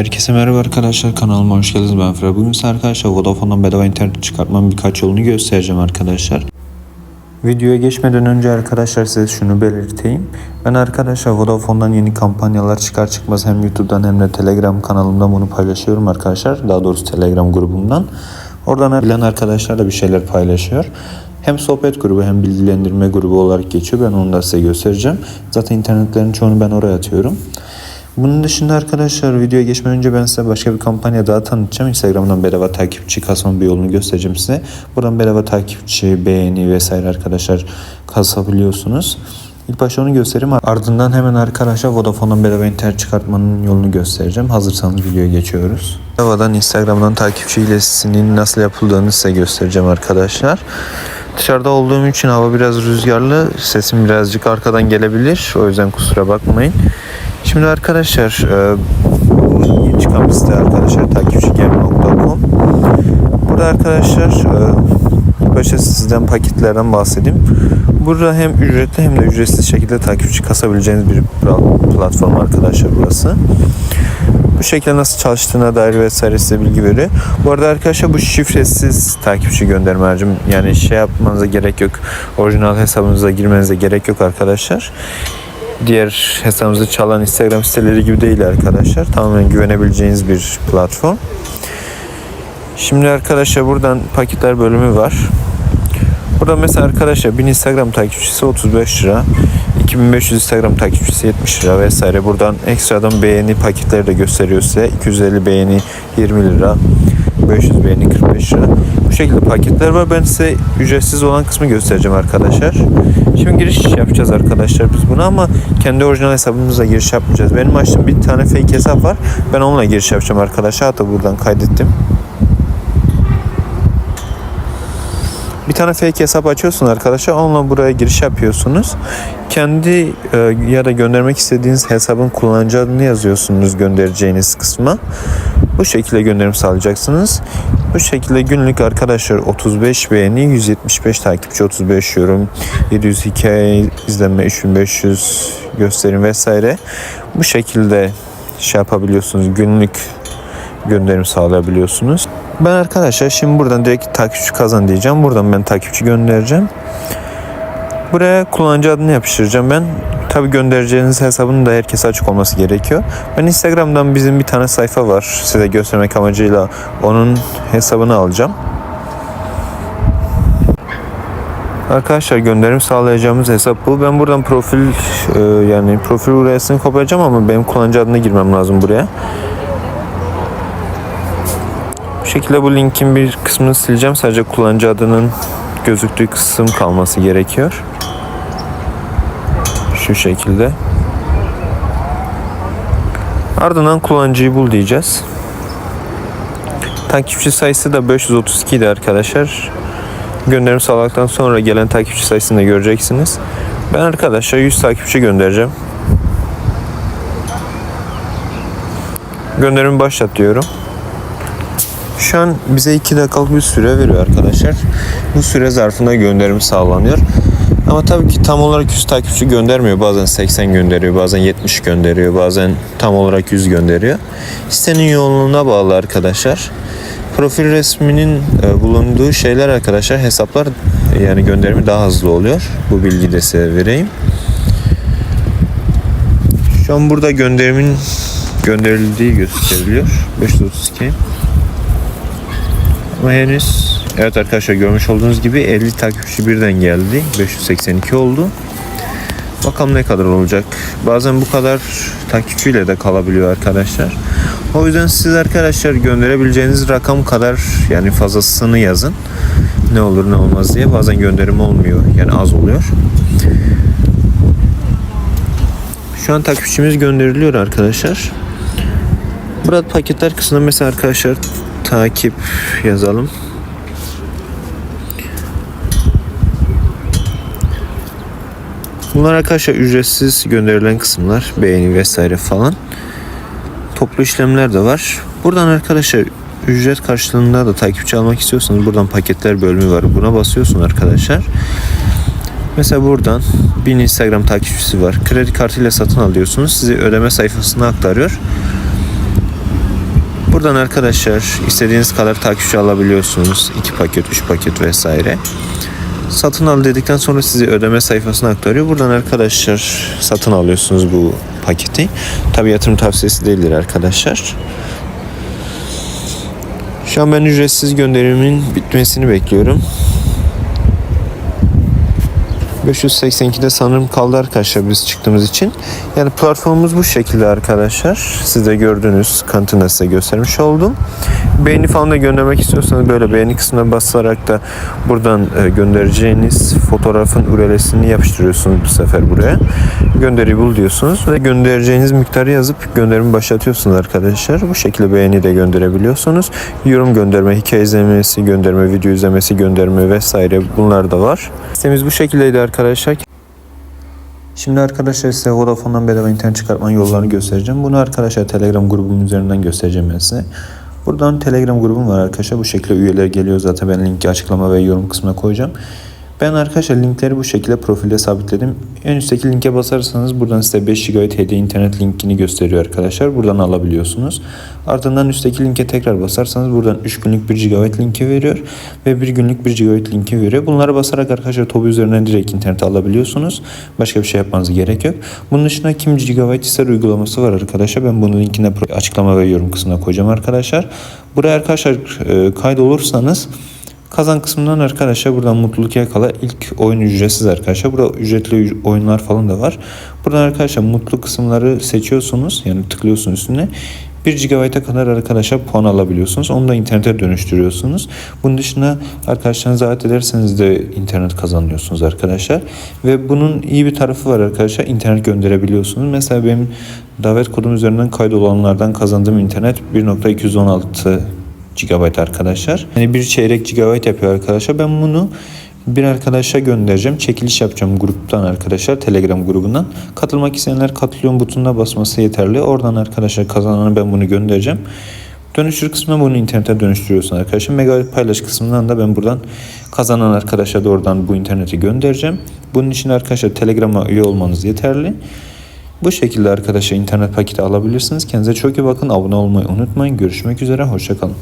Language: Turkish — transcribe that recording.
Herkese merhaba arkadaşlar kanalıma hoş geldiniz ben Fırat. Bugün size arkadaşlar Vodafone'dan bedava internet çıkartmanın birkaç yolunu göstereceğim arkadaşlar. Videoya geçmeden önce arkadaşlar size şunu belirteyim. Ben arkadaşlar Vodafone'dan yeni kampanyalar çıkar çıkmaz hem YouTube'dan hem de Telegram kanalımdan bunu paylaşıyorum arkadaşlar. Daha doğrusu Telegram grubumdan. Oradan bilen arkadaşlar da bir şeyler paylaşıyor. Hem sohbet grubu hem bilgilendirme grubu olarak geçiyor. Ben onu da size göstereceğim. Zaten internetlerin çoğunu ben oraya atıyorum. Bunun dışında arkadaşlar videoya geçmeden önce ben size başka bir kampanya daha tanıtacağım. Instagram'dan bedava takipçi kasmanın bir yolunu göstereceğim size. Buradan bedava takipçi, beğeni vesaire arkadaşlar kasabiliyorsunuz. İlk başta onu göstereyim. Ardından hemen arkadaşlar Vodafone'dan bedava internet çıkartmanın yolunu göstereceğim. Hazırsanız videoya geçiyoruz. Bedavadan Instagram'dan takipçi ilesinin nasıl yapıldığını size göstereceğim arkadaşlar. Dışarıda olduğum için hava biraz rüzgarlı. Sesim birazcık arkadan gelebilir. O yüzden kusura bakmayın. Şimdi arkadaşlar e, bu yeni çıkan bir site arkadaşlar takipçigem.com Burada arkadaşlar e, başta sizden paketlerden bahsedeyim. Burada hem ücretli hem de ücretsiz şekilde takipçi kasabileceğiniz bir platform arkadaşlar burası. Bu şekilde nasıl çalıştığına dair vesaire size bilgi veriyor. Bu arada arkadaşlar bu şifresiz takipçi gönderme. Yani şey yapmanıza gerek yok. Orijinal hesabınıza girmenize gerek yok arkadaşlar diğer hesabınızı çalan Instagram siteleri gibi değil arkadaşlar. Tamamen güvenebileceğiniz bir platform. Şimdi arkadaşlar buradan paketler bölümü var. Burada mesela arkadaşlar 1000 Instagram takipçisi 35 lira. 2500 Instagram takipçisi 70 lira vesaire. Buradan ekstradan beğeni paketleri de gösteriyor size. 250 beğeni 20 lira. 500 beğeni 45 lira. Bu şekilde paketler var. Ben size ücretsiz olan kısmı göstereceğim arkadaşlar. Şimdi giriş yapacağız arkadaşlar biz buna ama kendi orijinal hesabımıza giriş yapmayacağız. Benim açtığım bir tane fake hesap var. Ben onunla giriş yapacağım arkadaşlar. Hatta buradan kaydettim. Bir tane fake hesap açıyorsun arkadaşlar. Onunla buraya giriş yapıyorsunuz. Kendi e, ya da göndermek istediğiniz hesabın kullanıcı adını yazıyorsunuz göndereceğiniz kısma. Bu şekilde gönderim sağlayacaksınız. Bu şekilde günlük arkadaşlar 35 beğeni, 175 takipçi, 35 yorum, 700 hikaye izlenme, 3500 gösterim vesaire. Bu şekilde şey yapabiliyorsunuz. Günlük gönderim sağlayabiliyorsunuz. Ben arkadaşlar şimdi buradan direkt takipçi kazan diyeceğim. Buradan ben takipçi göndereceğim. Buraya kullanıcı adını yapıştıracağım ben. Tabi göndereceğiniz hesabının da herkese açık olması gerekiyor. Ben Instagram'dan bizim bir tane sayfa var. Size göstermek amacıyla onun hesabını alacağım. Arkadaşlar gönderim sağlayacağımız hesap bu. Ben buradan profil e, yani profil URL'sini kopyaleyeceğim ama benim kullanıcı adını girmem lazım buraya. Şekilde bu linkin bir kısmını sileceğim. Sadece kullanıcı adının gözüktüğü kısım kalması gerekiyor. Şu şekilde. Ardından kullanıcıyı bul diyeceğiz. Takipçi sayısı da 532 idi arkadaşlar. Gönderim sağladıktan sonra gelen takipçi sayısını da göreceksiniz. Ben arkadaşlar 100 takipçi göndereceğim. Gönderimi başlat diyorum. Şu an bize 2 dakikalık bir süre veriyor arkadaşlar. Bu süre zarfında gönderim sağlanıyor. Ama tabii ki tam olarak 100 takipçi göndermiyor. Bazen 80 gönderiyor, bazen 70 gönderiyor, bazen tam olarak 100 gönderiyor. Sitenin yoğunluğuna bağlı arkadaşlar. Profil resminin e, bulunduğu şeyler arkadaşlar hesaplar yani gönderimi daha hızlı oluyor. Bu bilgi de size vereyim. Şu an burada gönderimin gönderildiği gösteriliyor. 532. Ama henüz evet arkadaşlar görmüş olduğunuz gibi 50 takipçi birden geldi. 582 oldu. Bakalım ne kadar olacak. Bazen bu kadar takipçiyle de kalabiliyor arkadaşlar. O yüzden siz arkadaşlar gönderebileceğiniz rakam kadar yani fazlasını yazın. Ne olur ne olmaz diye. Bazen gönderim olmuyor. Yani az oluyor. Şu an takipçimiz gönderiliyor arkadaşlar. Burada paketler kısmında mesela arkadaşlar takip yazalım. Bunlar arkadaşlar ücretsiz gönderilen kısımlar. Beğeni vesaire falan. Toplu işlemler de var. Buradan arkadaşlar ücret karşılığında da takipçi almak istiyorsanız buradan paketler bölümü var. Buna basıyorsun arkadaşlar. Mesela buradan 1000 Instagram takipçisi var. Kredi kartıyla satın alıyorsunuz. Sizi ödeme sayfasına aktarıyor. Buradan arkadaşlar istediğiniz kadar takipçi alabiliyorsunuz. 2 paket, 3 paket vesaire. Satın al dedikten sonra sizi ödeme sayfasına aktarıyor. Buradan arkadaşlar satın alıyorsunuz bu paketi. Tabi yatırım tavsiyesi değildir arkadaşlar. Şu an ben ücretsiz gönderimin bitmesini bekliyorum. 582'de sanırım kaldı arkadaşlar biz çıktığımız için. Yani platformumuz bu şekilde arkadaşlar. Siz de gördünüz. Kantinde size göstermiş oldum. Beğeni falan da göndermek istiyorsanız böyle beğeni kısmına basarak da buradan e, göndereceğiniz fotoğrafın URL'sini yapıştırıyorsunuz bu sefer buraya. Gönderi bul diyorsunuz ve göndereceğiniz miktarı yazıp gönderimi başlatıyorsunuz arkadaşlar. Bu şekilde beğeni de gönderebiliyorsunuz. Yorum gönderme, hikaye izlemesi, gönderme, video izlemesi, gönderme vesaire bunlar da var. Sitemiz bu şekildeydi arkadaşlar. Şimdi arkadaşlar size Vodafone'dan bedava internet çıkartmanın yollarını göstereceğim. Bunu arkadaşlar Telegram grubum üzerinden göstereceğim ben size. Buradan Telegram grubum var arkadaşlar. Bu şekilde üyeler geliyor zaten ben linki açıklama ve yorum kısmına koyacağım. Ben arkadaşlar linkleri bu şekilde profilde sabitledim. En üstteki linke basarsanız buradan size 5 GB hediye internet linkini gösteriyor arkadaşlar. Buradan alabiliyorsunuz. Ardından üstteki linke tekrar basarsanız buradan 3 günlük 1 GB linki veriyor. Ve 1 günlük 1 GB linki veriyor. Bunları basarak arkadaşlar Tobi üzerinden direkt internet alabiliyorsunuz. Başka bir şey yapmanız gerek yok. Bunun dışında kim GB ister uygulaması var arkadaşlar. Ben bunun linkini açıklama ve yorum kısmına koyacağım arkadaşlar. Buraya arkadaşlar e, kaydolursanız Kazan kısmından arkadaşlar buradan mutluluk yakala ilk oyun ücretsiz arkadaşlar. Burada ücretli oyunlar falan da var. Buradan arkadaşlar mutlu kısımları seçiyorsunuz. Yani tıklıyorsunuz üstüne. 1 GB'a kadar arkadaşlar puan alabiliyorsunuz. Onu da internete dönüştürüyorsunuz. Bunun dışında arkadaşlarınızı davet ederseniz de internet kazanıyorsunuz arkadaşlar. Ve bunun iyi bir tarafı var arkadaşlar. İnternet gönderebiliyorsunuz. Mesela benim davet kodum üzerinden kaydolanlardan kazandığım internet 1.216 GB arkadaşlar. Yani bir çeyrek GB yapıyor arkadaşlar. Ben bunu bir arkadaşa göndereceğim. Çekiliş yapacağım gruptan arkadaşlar. Telegram grubundan. Katılmak isteyenler katılıyorum butonuna basması yeterli. Oradan arkadaşlar kazananı ben bunu göndereceğim. Dönüştür kısmına bunu internete dönüştürüyorsun arkadaşlar. Megabit paylaş kısmından da ben buradan kazanan arkadaşa da oradan bu interneti göndereceğim. Bunun için arkadaşlar Telegram'a üye olmanız yeterli. Bu şekilde arkadaşlar internet paketi alabilirsiniz. Kendinize çok iyi bakın. Abone olmayı unutmayın. Görüşmek üzere. Hoşçakalın.